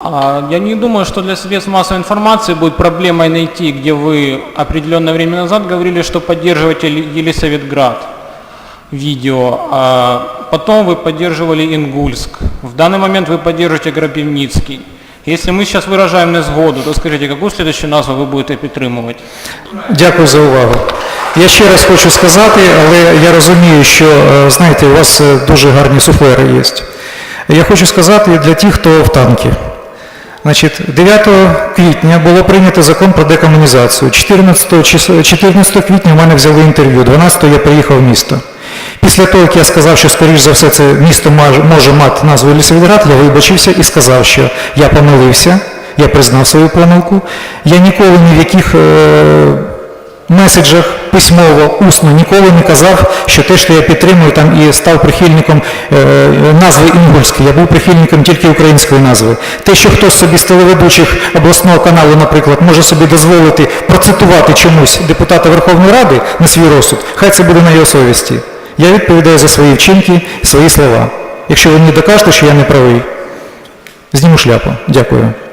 А, Я не думаю, что для средств массовой информации будет проблемой найти, где вы определенное время назад говорили, что поддерживаете Ели- Елисаветград видео, а потом вы поддерживали Ингульск. В данный момент вы поддерживаете Грабівницький. Если мы сейчас выражаем незгоду, то скажите, какую следующую назву вы будете підтримувати? Дякую за увагу. Я ще раз хочу сказати, але я розумію, що, е, знаєте, у вас е, дуже гарні суфлери є. Я хочу сказати для тих, хто в танкі. Значить, 9 квітня було прийнято закон про декомунізацію. 14, 14 квітня в мене взяли інтерв'ю, 12 я приїхав в місто. Після того, як я сказав, що, скоріш за все, це місто може мати назву Лісовідград, я вибачився і сказав, що я помилився, я признав свою помилку. Я ніколи ні в яких е, меседжах письмово, усно ніколи не казав, що те, що я підтримую там і став прихильником е, назви Інгульської, я був прихильником тільки української назви. Те, що хтось собі з телеведучих обласного каналу, наприклад, може собі дозволити процитувати чомусь депутата Верховної Ради на свій розсуд, хай це буде на його совісті. Я відповідаю за свої вчинки, свої слова. Якщо ви мені докажете, що я не правий, зніму шляпу. Дякую.